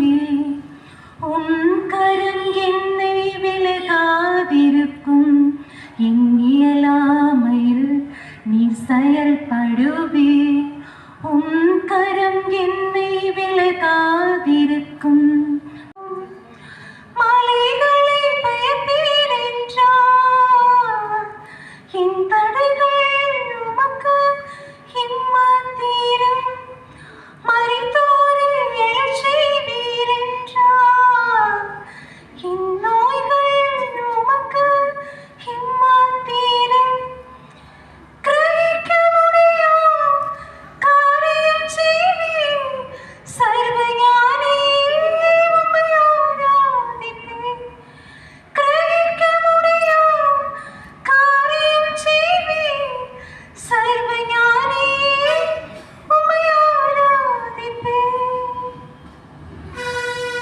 படுவே உன் கரம் என்னை விலகாதிருக்கும். என் நீ செயல்படுவே. உன் கரம் என்னை விலகாதிருக்கும்.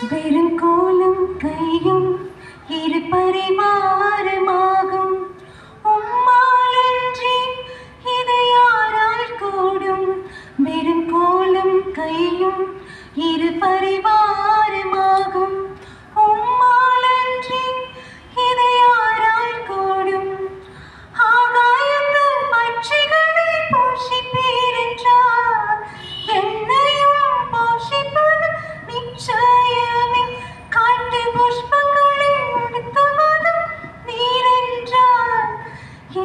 வெறும் கோலும் கையும் இரு பரிமாறமாகும். உம்மாலன்றி இதை யாரால் கூடும்? வெறும் கோலும் கையும் இரு பரிவாரமாகும்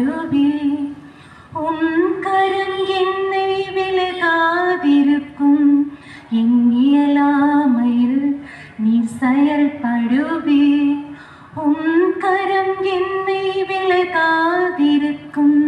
செயல்படுவே உன் கரம் என்னை விலகாதிருக்கும். எங்கியலாமையில் நீ செயல்படுவே. உன் கரம் என்னை விலகாதிருக்கும்.